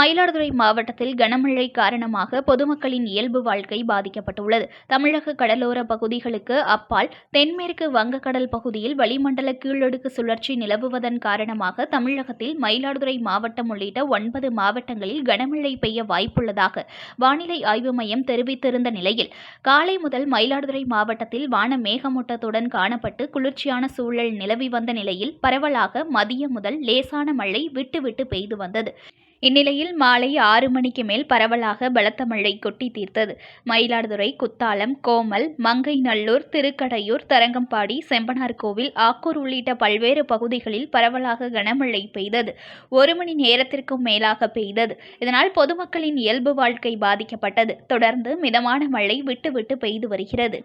Mayiladuthurai மாவட்டத்தில் கனமழை காரணமாக பொதுமக்களின் இயல்பு வாழ்க்கை பாதிக்கப்பட்டுள்ளது. தமிழக கடலோர பகுதிகளுக்கு அப்பால் தென்மேற்கு வங்கக்கடல் பகுதியில் வளிமண்டல கீழடுக்கு சுழற்சி நிலவுவதன் காரணமாக தமிழகத்தில் மயிலாடுதுறை மாவட்டம் உள்ளிட்ட ஒன்பது மாவட்டங்களில் கனமழை பெய்ய வாய்ப்புள்ளதாக வானிலை ஆய்வு மையம் தெரிவித்திருந்த நிலையில் காலை முதல் மயிலாடுதுறை மாவட்டத்தில் வான மேகமூட்டத்துடன் காணப்பட்டு குளிர்ச்சியான சூழல் நிலவி வந்த நிலையில் பரவலாக மதியம் முதல் லேசான மழை விட்டு விட்டு பெய்து வந்தது. இந்நிலையில் மாலை ஆறு மணிக்கு மேல் பரவலாக பலத்த மழை கொட்டி தீர்த்தது. மயிலாடுதுறை குத்தாலம் கோமல் மங்கைநல்லூர் திருக்கடையூர் தரங்கம்பாடி செம்பனார் கோவில் ஆக்கூர் உள்ளிட்ட பல்வேறு பகுதிகளில் பரவலாக கனமழை பெய்தது. ஒரு மணி நேரத்திற்கும் மேலாக பெய்தது. இதனால் பொதுமக்களின் இயல்பு வாழ்க்கை பாதிக்கப்பட்டது. தொடர்ந்து மிதமான மழை விட்டுவிட்டு பெய்து வருகிறது.